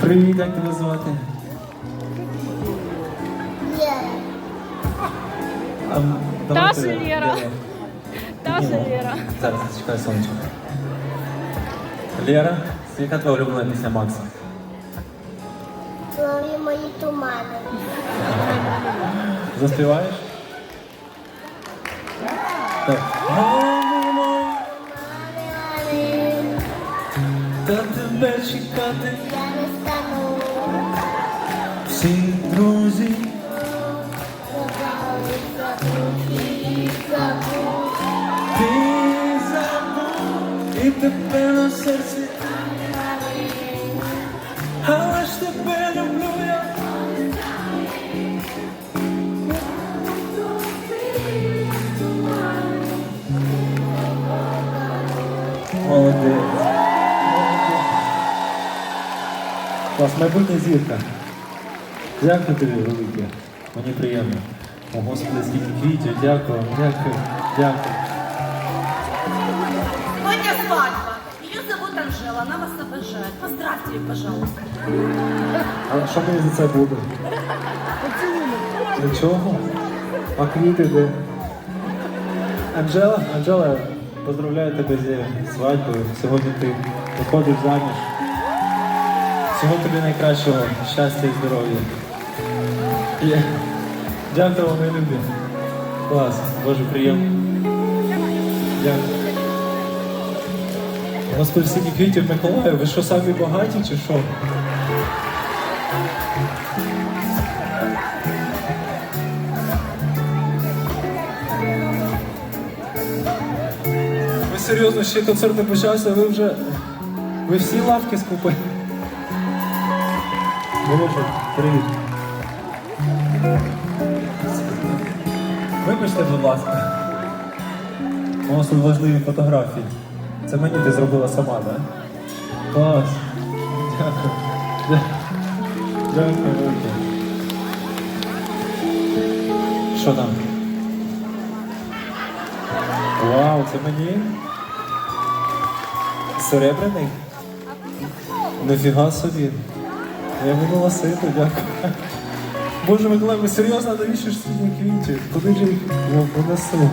Привіт, як тебе звати? А, давай Таша ти, Лєра. Таша Ні, Лєра. Зараз зачекай сонечко. Лера, яка твоя улюблена пісня Макса? Лови мої тумани. Заспіваєш? Так. Та тебе чекати. Всі друзі. Ти забув і тебе на серці. Але ж тебе люблю я. Молодець. Клас, майбутня зірка. Дякую тобі велике. Мені приємно. О, Господи, скільки квітів, дякую, дякую, дякую. Сегодня свадьба. Ее зовут Анжела, она вас обожает. Поздравьте ее, пожалуйста. А що мені за це буде? Нічого? А квіти де? Анжела, Анжела, поздравляю тебе зі свадьбою. Сьогодні ти виходиш заміж. Всього тобі найкращого, щастя і здоров'я. Дякую мої любі. Клас, дуже приємно. Дякую. Господи, стільки квітів Миколаю, ви що самі багаті чи що? Ви серйозно, ще концерт не почався, ви вже. Ви всі лавки скупили. Боже, привіт. Вибачте, будь ласка. У нас тут важливі фотографії. Це мені ти зробила сама, так? Клас. Дякую. Дя- Дякую, велике. Що там? Вау, це мені? Серебряний? Нафіга собі. Я буду носити, дякую. Боже Миколай, ви серйозно навіщо ж стільки квітів? Куди ж їх? їх понесу?